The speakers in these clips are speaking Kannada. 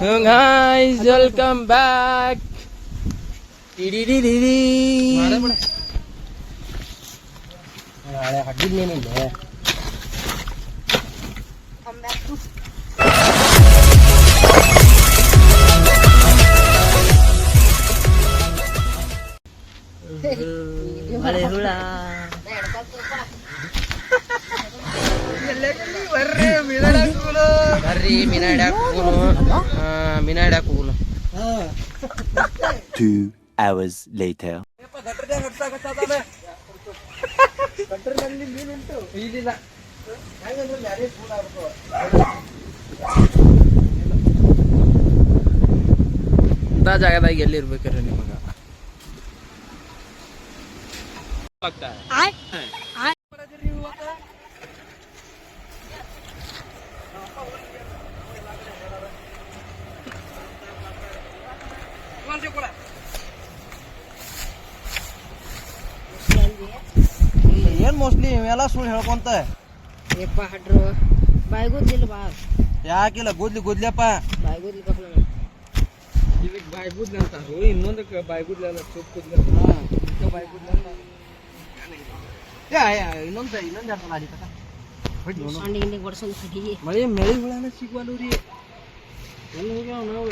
ગાઈઝ વેલકમ બેક ¡Vale, ಬರ್ರಿ ಮೀನಾ ಹಿಡ್ಯಾಕ ಹೋಗುನು. ಮೀನಾ ಹಿಡ್ಯಾಕ ಹೋಗುನು. Two hours later. ಇಲ್ಲಿಲ್ಲ. ಇಂಥ ಜಾಗದಾಗ ಎಲ್ಲಿ ಇರ್ಬೇಕ್ರಿ ನಿಮಗ ಏನ್ ಮೋಸ್ಟ್ಲಿ ಇವೆಲ್ಲ ಸುಳ್ಳು ಹೇಳ್ಕೊಂತ ಯಪ್ಪ ಹಡ್ರು ಬಾಯ್ಗುದ್ಲಿಲ್ಲ ಬಾ ಯಾಕಿಲ್ಲ ಗುದ್ಲಿ ಗುದ್ಲಿಯಪ್ಪ ಬಾಯ್ಗುದ್ಲಿ ಬಕ್ಲ ಇದಕ್ಕೆ ಬಾಯ್ಗುದ್ಲಿ ಅಂತಾರು ಇನ್ನೊಂದಕ್ಕೆ ಬಾಯ್ಗುದ್ಲಿ ಅಲ್ಲ ಸೊಪ್ಪು ಬಾಯ್ಗುದ್ಲಿ ಇನ್ನೊಂದು ಇನ್ನೊಂದು ಹೇಳ್ತಾನ ಅಲ್ಲಿ ತಕ ಸಣ್ಣ ಹಿಂಡಿ ಬಡ್ಸೊಂದು ಕಡಿ ಮಳೆ ಮಳೆ ಹುಳನ ಸಿಗ್ವಲ್ಲು ರೀ ಎಲ್ಲಿ ಹೋಗ್ಯಾವ ನಾವು ಅವ್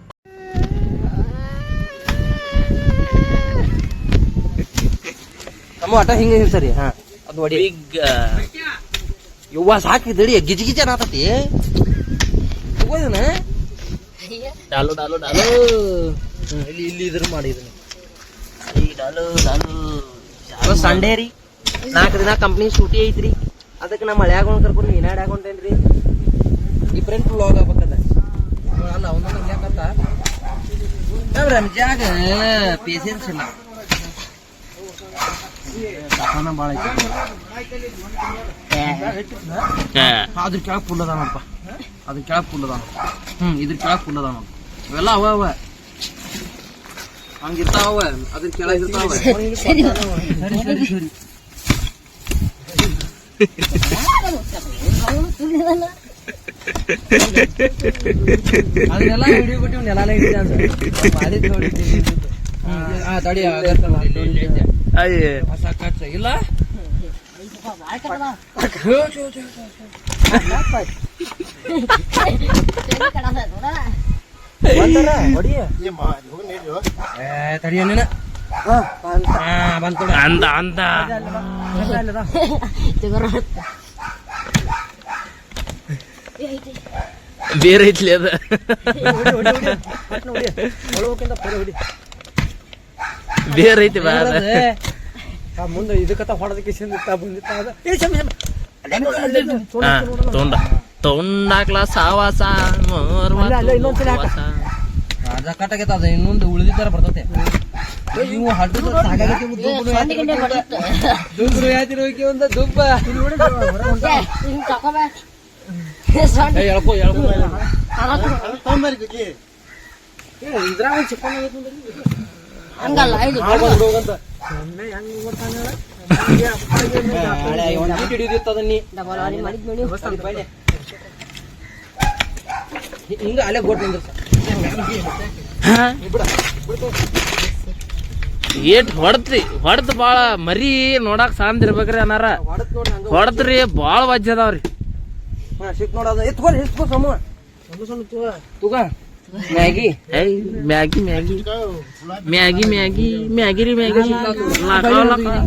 ನಮ್ಮ ಆಟ ಹಿಂಗ ಸರಿ. ಹಾ. ಅದು ಹೊಡಿ. ಬಿಗ್ ಯವ್ವ ಸಾಕಿದಡಿ ಗಿಜಿ ಗಿಜಿ ಅನ್ನತತಿ ಹೋಗೋದನ? ಡಾಲು ಡಾಲು ಡಾಲು. ಇಲ್ಲಿ ಇಲ್ಲಿ ಇದ್ರ ಮಾಡಿ ಈ ಡಾಲು ಡಾಲು. ಸಂಡೇ ರೀ. ನಾಲ್ಕು ದಿನ ಕಂಪ್ನಿ ಸೂಟಿ ಐತ್ರಿ. ಅದಕ್ಕೆ ನಮ್ಮ ಮಳೆ ಒಂದ್ ಕರ್ಕೊಂಡು ನೀನಾಡ್ ಹಾಕೊಂಡೇನ್ರಿ ಡಿಫ್ರೆಂಟ್ ವ್ಲಾಗ್ ಆಗ್ಬೇಕದ. ಅಲ್ಲ ಒಂದೊಂದು ಯಾಕಂತ ಜಾಗ ಪೇಷನ್ಸ್ ಇಲ್ಲ ಕಥನ ಭಾಳ ಐತಿ ಅದ್ರ ಕೆಳಗ್ ಫುಲ್ ಅದ ನೋಡಪ್ಪ ಅದ್ರ ಕೆಳಗ್ ಫುಲ್ ಅದ ಹ್ಮ್ ಇದ್ರ ಕೆಳಗ್ ಫುಲ್ ಅದ ನೋಡ್ ಇವೆಲ್ಲ ಅವ ಅವ ಹಂಗಿರ್ತಾವ ಅದ್ರ ಕೆಳಗ್ ಇರ್ತಾವ ಸರಿ ಸರಿ ಸರಿ ಅದನ್ನೆಲ್ಲ ಹಿಡಿಯೋ ಬಿಟ್ಟು ನೆಲ ಹಿಡಿದ ಮಾಡಿದ್ ನೋಡಿ ಹಾ ತಡಿ ಅಯ್ಯ. ಸಾಕಾಚ ಇಲ್ಲ? ಅಂದ ಅಂದ. ಬೇರೆ ಐತ್ಲಿ ಅದ. ಬೇರೆ ಐತಿ ಬಾ. ಮುಂದೆ ಇದಕ್ಕತ್ತ ಹೊಡೆದಕ್ಕೆ ಬಂದಿತ್ತ ತೊಂಡ. ತೊಂಡಾಕ್ಲ ಸಾವಾಸ ಕಟ್ಟಾಗೈತ ಅದ ಇನ್ನೊಂದು ಉಳಿದಿದ್ದಾರ ಬರ್ತತೆ. ನೀವು ದುಬ್ಬರು ಒಂದು ದುಬ್ಬ ಎಳ್ಕೊ ಎಳ್ಕೊ. ಇದ್ರಾಗ ಚಿಕ್ಕ. ಹಂಗಲ್ಲ ಇದು ಹಿಂಗ ಅಲ್ಲೇ ಗೋಟ್? ಏಟ್ ಹೊಡತ್ರಿ ಹೊಡ್ದ್ ಬಾಳ ಮರಿ ನೋಡಕ್ ಸಾಂದ್ ಇರ್ಬೇಕ್ರಿ ಅನಾರ. ಹೊಡತ್ರಿ ಬಾಳ ವಜ್ಜ ಅದಾವ್ರಿ. ಸಿಕ್ ಸಿಕ್ತ್ ನೋಡು ಅದು. ಎತ್ಕೊಳ್ರಿ, ಎತ್ಕೊ ಸಮ. ತೂಗ. ಮ್ಯಾಗಿ? ಏಯ್ ಮ್ಯಾಗಿ ಮ್ಯಾಗಿ. ಮ್ಯಾಗಿ ಮ್ಯಾಗಿ ಮ್ಯಾಗಿ ರೀ ಮ್ಯಾಗಿ.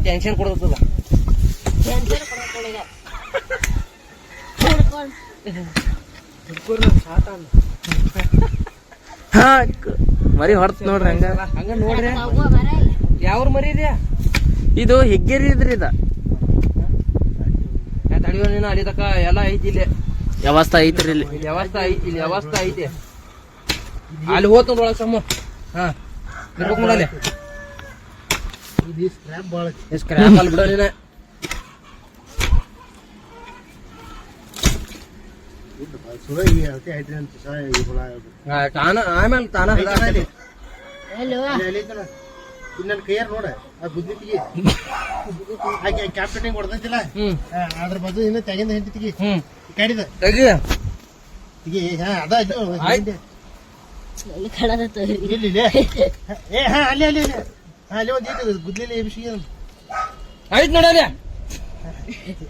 ಟೆನ್ಷನ್ ಕೊಡ್ತದ. ಮರಿ ಹೊಡ್ತ ನೋಡ್ರಿ ಹಂಗ ಹಂಗ ನೋಡ್ರಿ. ಯಾವ್ರ ಮರಿ ಇದೆಯಾ? ಇದು ಹೆಗ್ಗೇರಿ ಇದ್ರಿ ಇದ. ತಡಿಯೋ ನೀನು ಅಲ್ಲಿ ತಕ ಎಲ್ಲ ಐತಿ ಇಲ್ಲಿ. ವ್ಯವಸ್ಥೆ ಐತ್ರಿ ಇಲ್ಲಿ. ವ್ಯವಸ್ಥೆ ಐತಿ ಇಲ್ಲಿ ವ್ಯವಸ್ಥೆ ಐತಿ. ಅಲ್ಲಿ ಹೋತ್ ಒಳಗ ಸಮ ಹಾ ಇರ್ಬೇಕು ನೋಡಲ್ಲಿ ಸ್ಕ್ರಾಪ್ ಅಲ್ಲಿ ಬಿಡೋ ನೀನ. ಹಾ, ತಾನ ಆಮೇಲೆ ತಾನ ಕೈಯಾರ ನೋಡ ಆ ಆಕೆ ಕ್ಯಾಪ್ಟನಿಂಗ್ ಹೊಡೆದಿಲ್ಲ ಹ್ಮ್. ಅದ್ರ ಬದ್ದು ಇನ್ನು ತೆಗಿಂದ ಹೆಂಡತಿಗೆ. ಹ್ಮ್. ಕಡಿದ? ತೆಗಿ ಹಾ ಅದ ಇದು ಆಯ್ತು. ಎಲ್ಲಿ ಕಾಣದತ್ತ ಇಲ್ಲಿ ಇಲ್ಲಿ ಏ ಹಾ ಅಲ್ಲಿ ಅಲ್ಲಿ ಅಲ್ಲಿ. ಹಾ ಅಲ್ಲಿ ಒಂದು ಇದು ಗುದ್ಲಿಲಿ ಎಬ್ಸಿಗೆ ಆಯ್ತು ನೋಡಲ್ಲ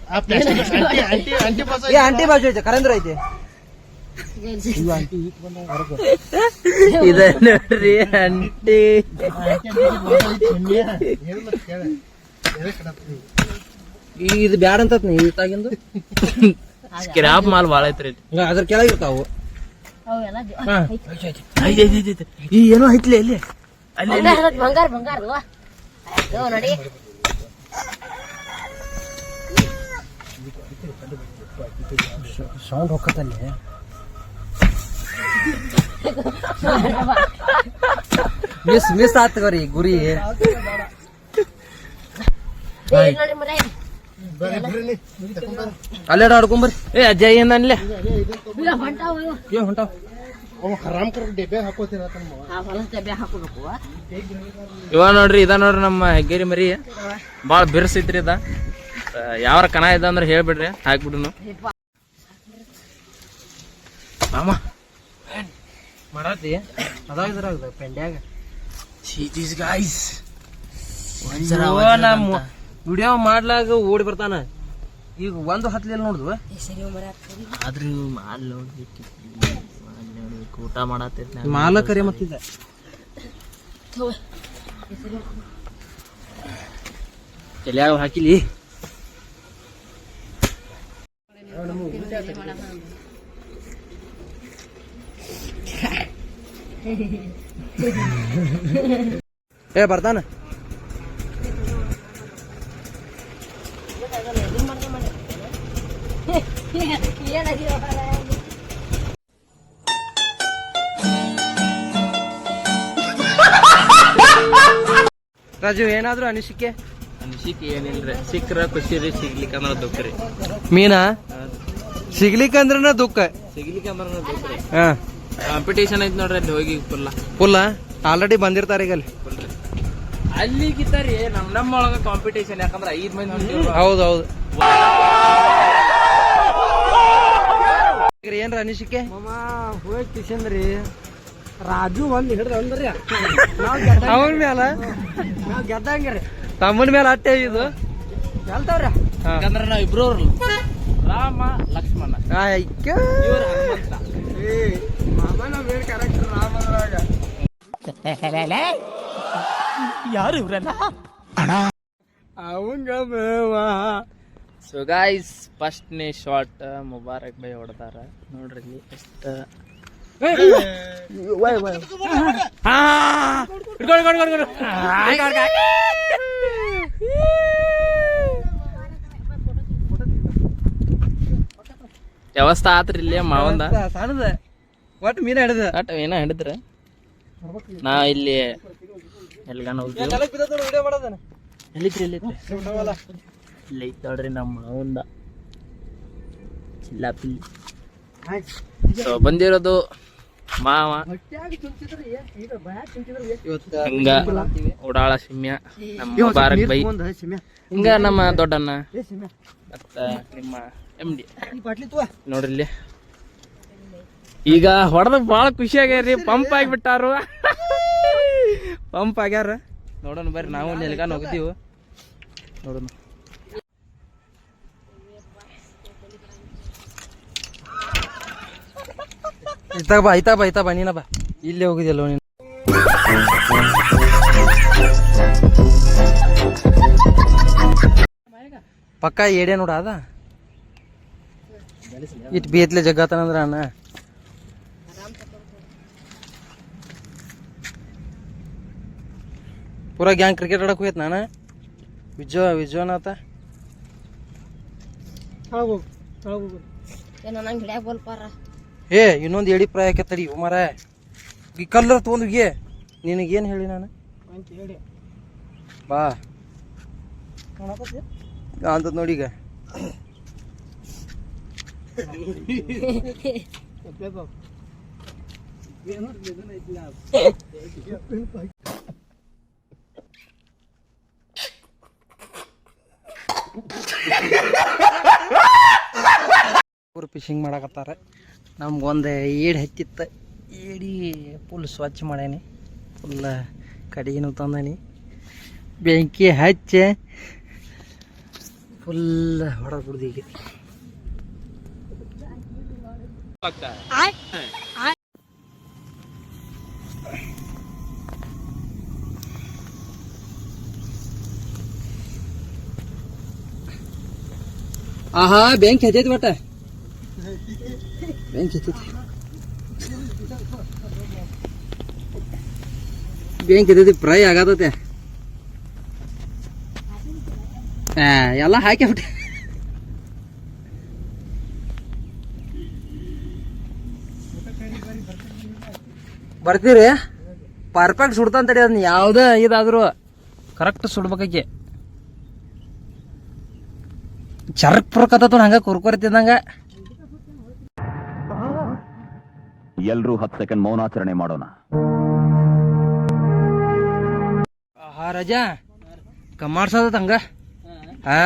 ಆ ಪ್ಲಾಸ್ಟಿಕ್ ಅಂಟಿ ಅಂಟಿ ಅಂಟಿ ಆಂಟಿ ಬಾಜು ಐತೆ. ಕರಂದ್ರ ಐತೆ. ಇದ ನೋಡ್ರಿ ಆಂಟಿ ಇದು ಬ್ಯಾಡ ಅಂತ ನೀ ಇತ್ತಾಗಿಂದು ಸ್ಕ್ರಾಪ್ ಮಾಲ್ ಭಾಳ ಐತ್ರಿ ಅದ್ರ ಕೆಳಗೆ ಏನೋ ಐತ್ಲಿ ಅಲ್ಲಿ ಬಂಗಾರ ಅದಕ್ಕೆ ಬಂಗಾರ ಬಂಗಾರ ಅವ್ವ. ಅಯ್ಯೋ, ನೋಡಿ ಸೌಂಡ್ ಹೊಕ್ಕತ್ತಲ್ಲಿ ಮಿಸ್ ಮಿಸ್ ಆತ್ಗರಿ ಗುರಿ ಏ, ನೋಡಿ ಮರೆ ಅಲ್ಲೇಡ ಆಡ್ಕೊಂಬರ್ರಿ ಏ ಅಜ್ಜಯ್ ಏನನ್ಲೆ ಇಲ್ಲ ಹೊಂಟಾವ ಇವು. ಏ ಹೊಂಟಾವ್. ಹರಾಮ್ ಕರ್ ಡೆಬ್ಬೆ ಹಾಕೋತೀರ. ಇವ ನೋಡ್ರಿ ಇದ ನೋಡ್ರಿ ನಮ್ಮ ಹೆಗ್ಗೇರಿ ಮರಿ. ಭಾಳ ಬಿರ್ಸೈತ್ರಿ ಇದ. ಯಾವ್ರ ಕನ ಇದ ಅಂದ್ರೆ ಹೇಳ್ಬಿಡ್ರಿ ಹಾಕ್ಬಿಡುನು. ಮಾಮ. ಮಾಡತ್ತಿ ಅದಾವ ಇದ್ರಾಗ ಪೆಂಡ್ಯಾಗ. ಗಾಯ್ಸ್ ನಮ್ಮ ವಿಡಿಯೋ ಮಾಡ್ಲಾಗ ಓಡಿ ಬರ್ತಾನ. ಈಗ ಒಂದು ಹತ್ಲಿಲ್ಲ ನೋಡುದು? ಆದ್ರೆ ಸರಿ ಅವ್ವ ಮರೆ ಆಗ್ತದೆ. ಆದ್ರೂ ಮಾಲ್ ನೋಡ್ಬೇಕು ಮಾಲ್ ಊಟ ಮತ್ತಿದ್ದ ಥು. ಏ, ಸರಿ ಅವ್ವ. ಹಾಕಿಲಿ? ಏ ಬರ್ತಾನ? ರಾಜು ಏನಾದ್ರು ಅನಿಸಿಕೆ? ಅನಿಸಿಕೆ ಏನಿಲ್ರಿ? ಸಿಕ್ಕ್ರ ಖುಷಿ ರೀ ಸಿಗ್ಲಿಕ್ಕೆ ಅಂದ್ರೆ ದುಃಖ ರೀ. ಮೀನಾ? ಸಿಗ್ಲಿಕ್ಕಂದ್ರನ ದುಃಖ. ಸಿಗ್ಲಿಕ್ಕೆ ಅಂದ್ರೆ ದುಃಖ ರೀ. ಹಾ. ಕಾಂಪಿಟೇಷನ್ ಐತಿ ನೋಡ್ರಿ ಅಲ್ಲಿ ಹೋಗಿ ಫುಲ್ಲ ಫುಲ್ಲ ಆಲ್ರೆಡಿ ಬಂದಿರ್ತಾರೆ ಈಗ ಅಲ್ಲಿ. ಅಲ್ಲಿಗಿತ್ತಾರಿ ನಮ್ ನಮ್ಮ ಒಳಗ ಕಾಂಪಿಟೇಷನ್ ಯಾಕಂದ್ರ ಐದ್ ಮಂದಿ ಹೌದೌದು ಹೌದು ಹೌದು. ಏನ್ರ ಅನಿಸಿಕೆ? ಹೋಗಿ ಕಿಶನ್ರಿ. ರಾಜು ಒಂದ್ ಹಿಡ್ದ ಅಂದ್ರಿ. ಅವನ ಮ್ಯಾಲ? ನಾವ್ ಗೆದ್ದಂಗ್ರಿ. ತಮ್ಮನ ಮೇಲೆ ಅಟ್ಟೆ ಇದು? ಗೆಲ್ತಾವ್ರಿ. ಯಾಕಂದ್ರೆ ನಾವ್ ಇಬ್ರು ರಾಮ ಲಕ್ಷ್ಮಣ. ಆಯ್ಕೆ ಏ ಬೇರೆ ಕ್ಯಾರೆಕ್ಟರ್ ರಾಮದ್ರಾಗ ಅವಂಗ ಮೇವ ಸೊ ಗಾಯ್ಸ್ ಫಸ್ಟ್ನೇ ಶಾಟ್ ಮುಬಾರಕ್ ಬೈ ಹೊಡೆದಾರ. ನೋಡ್ರಿ ಇಲ್ಲಿ ಎಷ್ಟ ವ್ಯವಸ್ಥೆ ಆತ್ರಿ ಇಲ್ಲಿ ಮಾವಂದ ಒಟ್ಟು ಮೀನ ಹಿಡಿದ. ಆಟ ಮೀನ ಹಿಡಿದ್ರ ನಾ ಇಲ್ಲಿ ಎಲ್ಲಿಗಾನ ಹೋಗ್ತೀವಿ. ವಿಡಿಯೋ ಮಾಡೋದನ. ಎಲ್ಲಿತ್ರಿ ಎಲ್ಲಿತ್ರಿ ಇಲ್ಲಿ ಐತೆ ನೋಡ್ರಿ ನಮ್ಮ ಮಾವಂದ ಚಿಲ್ಲಾಪಿಲ್ಲಿ ಸೊ ಬಂದಿರೋದು ಮಾವ. ಹಿಂಗ ಉಡಾಳ ಸಿಮ್ಯ ನಮ್ಮ ಬಾರಕ್ ಬೈ. ಹಿಂಗ ನಮ್ಮ ದೊಡ್ಡಣ್ಣ. ಮತ್ತ ನಿಮ್ಮ ಎಂ ಡಿ ನೋಡ್ರಿ ಇಲ್ಲಿ. ಈಗ ಹೊಡೆದ ಭಾಳ ಖುಷಿ ಆಗ್ಯಾರಿ ಪಂಪ್ ಆಗಿಬಿಟ್ಟಾರು. ಪಂಪ್ ಆಗ್ಯಾರ. ನೋಡೋಣ ಬರ್ರಿ ನಾವು ನೆಲ್ಗಾನ ಹೋಗ್ತೀವಿ ನೋಡೋಣ. ಇತ್ತಾಗ ಬಾ ಐತಾ ಬಾ ಐತಾ ಬಾ ನೀನ ಬಾ. ಇಲ್ಲೇ ಹೋಗಿದ್ಯಲ್ಲ ನೀನು. ಪಕ್ಕ ಏಡೆ ನೋಡ ಅದ. ಇಟ್ ಬೇತ್ಲೆ ಜಗ್ಗಾತನಂದ್ರ ಅಣ್ಣ. ಪೂರಾ ಗ್ಯಾಂಗ್ ಕ್ರಿಕೆಟ್ ಆಡಕ್ ಹೋಯ್ತು ನಾನು. ವಿಜಯ ವಿಜಯನಾಥ ಏನೋ ನಂಗೆ ಹಿಡ್ಯಾಕ ಬೋಲ್ಪಾರ. ಏ ಇನ್ನೊಂದು ಎಡಿ ಪ್ರಾಯ ತಡಿ ಮರ ಈ ಕಲ್ಲರ್ ತೊಗೊಂಡು ನಿನಗೆ ನಿನಗೇನು ಹೇಳಿ ನಾನು? ಬಾ. ಅಂತ ನೋಡಿ ಈಗ. ಫಿಶಿಂಗ್ ಮಾಡಕತ್ತಾರ. ನಮ್ಗೊಂದು ಏಡಿ ಹತ್ತಿತ್ತು. ಏಡಿ ಫುಲ್ ಸ್ವಚ್ಛ ಮಾಡ್ಯಾನಿ ಫುಲ್ ಕಡೆಗಿನೂ ತಂದಾನಿ. ಬೆಂಕಿ ಹಚ್ಚಿ. ಫುಲ್ ಹೊಡೆದು ಬಿಡ್ದು ಈಗ. ಆಹಾ, ಬೆಂಕಿ ಹತ್ತೈತಿ ಬಟ್ಟ ಬೆಂಕಿ ಹತ್ತೈತಿ ಬೆಂಕಿ ಹತ್ತೈತಿ ಫ್ರೈ ಆಗತೈತೆ ಎಲ್ಲ ಹಾಕಿ ಬರ್ತೀರಿ? ಪರ್ಫೆಕ್ಟ್ ಸುಡ್ತಂತ ತಡಿ ಅದನ್ನ ಯಾವುದೇ ಇದಾದ್ರು ಕರೆಕ್ಟ್ ಸುಡ್ಬೇಕಾಕಿ ಚರ್ಕ್ ಪುರ್ಕತ್ತ ಹಂಗ ಕುರ್ಕುರಿ ಎಲ್ರೂ ಹತ್ತು ಸೆಕೆಂಡ್ ಮೌನಾಚರಣೆ ಮಾಡೋಣ. ಹಾ ರಜಾ ಕಮ್ಮಾಡ್ಸೋದತ್ ಹಂಗ? ಹಾ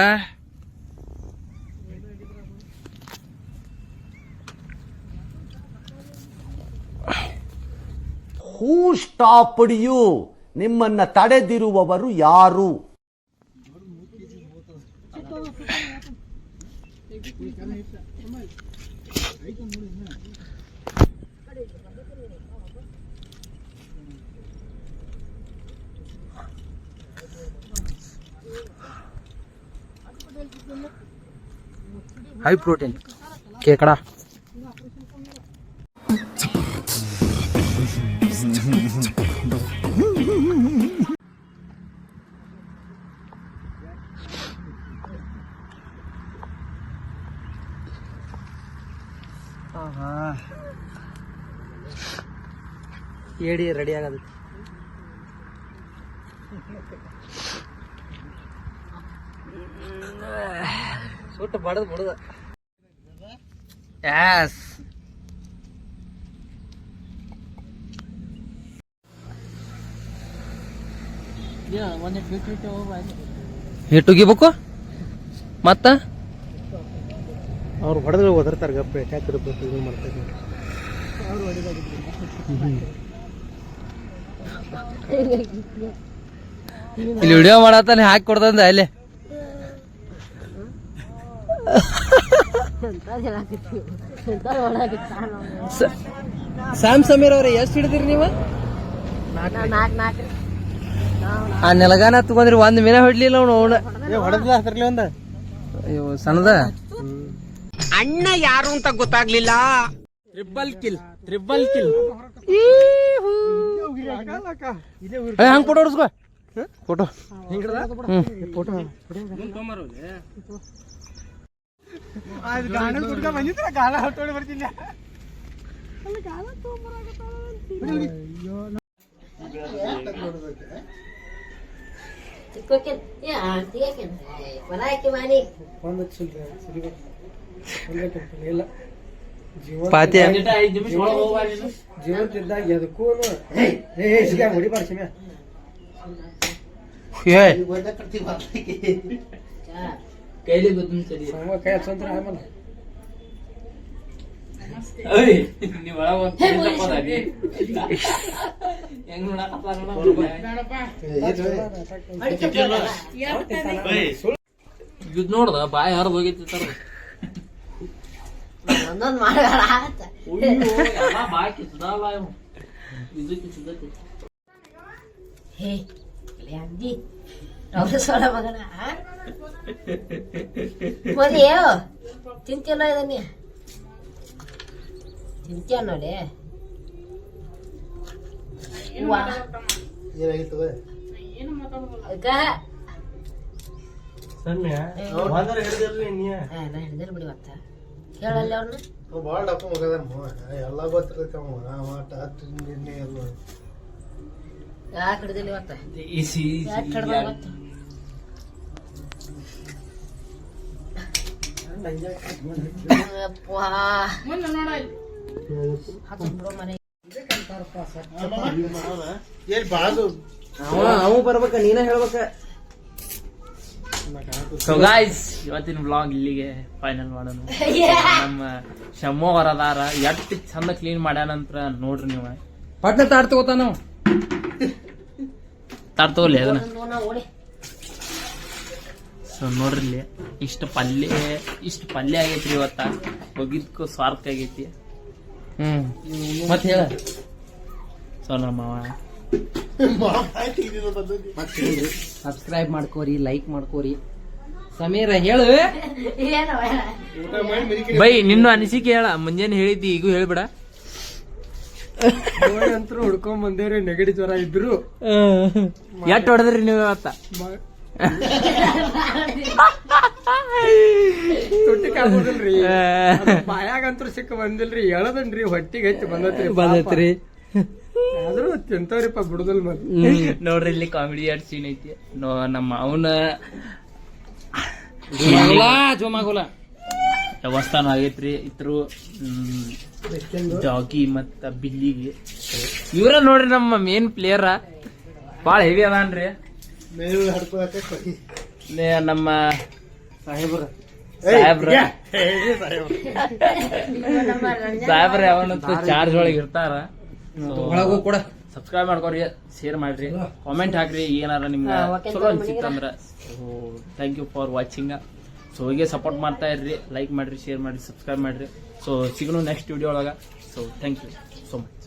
ಹೂ ಸ್ಟಾಪ್ಡ್ ಯು ನಿಮ್ಮನ್ನ ತಡೆದಿರುವವರು ಯಾರು? High protein. కేకడా ఏడి రెడీ ఆగదు. ಸುಟ್ಟು ಬಡದ್ ಬಿಡದ. ಯಾಸ್ ಹಿಟ್ಟು ಉಗಿಬೇಕು ಮತ್ತ? ಅವ್ರು ಹೊಡೆದ್ರೆ ಒದರ್ತಾರೆ ಗಪ್ಪೆ ಯಾಕೆ ಇದನ್ನ ಮಾಡ್ತಾರೆ. ಇಲ್ಲಿ ವಿಡಿಯೋ ಮಾಡತ್ತಾನೆ ಹಾಕಿ ಕೊಡ್ತಂದ ಅಲ್ಲಿ. ಸ್ಯಾಮ್ ಸಮೀರ್ ಅವ್ರೆ ಎಷ್ಟು ಹಿಡಿದಿರಿ ನೀವು? ನಾಲ್ಕು ನಾಲ್ಕು ಆ ನೆಲಗಾನ ತಗೊಂಡ್ರಿ ಒಂದ್ ಮೀನ ಹೊಡ್ಲಿಲ್ಲ ಅವನು ಅವನ. ಒಂದ. ಅಯ್ಯೋ ಸಣ್ಣದ? ಟ್ರಿಬಲ್ ಕಿಲ್ ಟ್ರಿಬಲ್ ಕಿಲ್ ಹಂಗ್ ಫೋಟೋ ಹೊಡ್ಸ್ಕೊ. ಫೋಟೋ ಗಾಣ ಕುಡ್ಕ ಬಂದಿದ್ರ ಗಾಳ ಹೊಟ್ಟೋಡಿ ಬರ್ತಿಲ್ಲ ತಿಕ್ಕೋಕೇನ್. ಏ ಆಡ್ತೀಯಕೇನ್ ಹೊಲ ಹಾಕಿ ಮಾನಿ. ಒಂದು ಸಿರಿಬೇಕು ಇಲ್ಲ. ಜೀವ ಪಾತಿ ಜೀವಂತಿದ್ದಾಗ ಎದಕ್ಕೂ ಹೊಡಿಬಾರ ಸಿಮ್ಯಾ ಏ ಕೈಲಿ ಬದನ್ ಸರಿ ಸಂಗ ಕೈ ಹಚ್ಚಂತ್ರ ಆಮೇಲೆ ನೀವ್ ಒಳಗ ಒಂದ್ ತಿನ್ನಪ್ಪ ಅದಿ. ಹೆಂಗ್ ನೋಡಕತ್ತಾರ ನೋಡು. ಇದ್ ನೋಡ್ದ ಬಾಯಿ ಹರಿದ್ ಹೋಗೈತಿ ತರ ಒಂದೊಂದ್ ಮಾಡಬೇಡ ಆತ ಎಲ್ಲ ಬಾಯಿ ಕಿಸ್ದಾವ ಇವು. ಇದು ಕಿಸ್ದೈತಿ. ಹೇ ಇಲ್ಲಿ ಅಂದಿ ಅವ್ರ ಸೋಳ ಮಗನ. ಮದಿಯೋ ತಿಂತಿಲ್ಲ ಇದನ್ನ ತಿಂತೀಯ ನೋಡಿ. ಹಿಡಿದಿಲ್ಲ ಬಿಡಿ ಮತ್ತ. ಅವ್ರನ್ನ ಭಾಳ ಡಪ್ಪ ಮಗದ ಎಲ್ಲ ಗೊತ್ತಿರ್ತಮ್ಮ ನಿನ್ನೆ ಎಲ್ಲ. ಯಾಕೆ ಹಿಡ್ದಿಲ್ಲ ಇವತ್ತ ಈಸಿ ಯಾಕೆ ಹಿಡ್ದ ಬರ್ಬೇಕ ನೀನ ಹೇಳ್ಬೇಕ ಸೊ ಗಾಯ್ಸ್ ಇವತ್ತಿನ ಬ್ಲಾಗ್ ಇಲ್ಲಿಗೆ ಫೈನಲ್ ಮಾಡೋಣ ನಮ್ಮ ಶಮ್ಮೋ ಹೊರದಾರ ಎಷ್ಟು ಚಂದ ಕ್ಲೀನ್ ಮಾಡ್ಯಾನಂತ್ರ ನೋಡ್ರಿ ನೀವು ಪಟ್ನ ತಾಡ್ ತಾಡ್ತಗೋಲಿ ಅದನ್ನ ನಾ ಓಡಿ ಸೊ ನೋಡ್ರಿ ಇಲ್ಲಿ. ಇಷ್ಟು ಪಲ್ಯ ಇಷ್ಟು ಪಲ್ಯ ಆಗೈತ್ರಿ ಇವತ್ತ. ಹೋಗಿದ್ಕು ಸ್ವಾರ್ಥ ಆಗೈತಿ. ಹ್ಮ್. ಮತ್ ಹೇಳ. ಸೊ ನಮ್ಮ ಸಬ್ಸ್ಕ್ರೈಬ್ ಮಾಡ್ಕೋರಿ ಲೈಕ್ ಮಾಡ್ಕೋರಿ. ಸಮೀರ ಹೇಳು. ಬೈ ನಿನ್ನ ಅನಿಸಿಕೆ ಹೇಳ. ಮುಂಜಾನೆ ಹೇಳಿದ್ದಿ ಈಗೂ ಹೇಳ್ಬೇಡ. ಅಂತೂ ಹುಡ್ಕೊಂಡ್ ಬಂದೇವ್ರಿ ನೆಗಡಿ ಜ್ವರ ಇದ್ರು. ಎಟ್ ಹೊಡೆದ್ರಿ ನೀವು ಇವತ್ತ? ತುಟ್ಟಿ ಕಾಗೋದಿಲ್ರಿ ಬಾಯಾಗಂತೂ ಸಿಕ್ಕ ಬಂದಿಲ್ರಿ. ಹೇಳದನ್ರಿ ಹೊಟ್ಟಿಗೆ ಹೆಚ್ಚು ಬಂದತ್ರಿ ಬಂದೈತ್ರಿ. ಆದ್ರೂ ತಿಂತವ್ರಿಪ್ಪ ಬಿಡುದಲ್ ಮತ್ ನೋಡ್ರಿ ಇಲ್ಲಿ ಕಾಮಿಡಿ ಆಡ್ ಸೀನ್ ಐತಿ. ನೋ ನಮ್ಮ ಅವನ ಜೋಮಾಗುಲ ವ್ಯವಸ್ಥಾನ ಆಗೈತ್ರಿ. ಇತ್ರು ಜಾಕಿ ಮತ್ತ ಬಿಲ್ಲಿಗೆ. ಇವ್ರ ನೋಡ್ರಿ ನಮ್ಮ ಮೇನ್ ಪ್ಲೇಯರ್ ಬಾಳ ಹೆವಿ ಅದಾನ್ರಿ. ಮೇವು ಹಡ್ಕೊಳಕ್ಕೆ ಕೊಡಿ. ನೇ- ನಮ್ಮ ಸಾಹೇಬ್ರ. ಸಾಹೇಬ್ರ. ಸಾಹೇಬ್ರ ಯಾವನಂತೂ ಚಾರ್ಜ್ ಒಳಗೆ ಇರ್ತಾರ. ಒಳಗೂ ಕೂಡ. ಸಬ್ಸ್ಕ್ರೈಬ್ ಮಾಡ್ಕೊರಿ ಶೇರ್ ಮಾಡ್ರಿ. ಕಾಮೆಂಟ್ ಹಾಕ್ರಿ ಏನಾರ ನಿಮ್ಗೆ ಚಲೋ ಅನ್ಸಿತ್ತಂದ್ರ. So thank you for watching so ಹೀಗೆ ಸಪೋರ್ಟ್ ಮಾಡ್ತಾ ಇರ್ರಿ ಲೈಕ್ ಮಾಡ್ರಿ ಶೇರ್ ಮಾಡ್ರಿ ಸಬ್ಸ್ಕ್ರೈಬ್ ಮಾಡ್ರಿ. ಸೊ ಸಿಗೋಣ ನೆಕ್ಸ್ಟ್ ವಿಡಿಯೋ ಒಳಗೆ. So thank you so much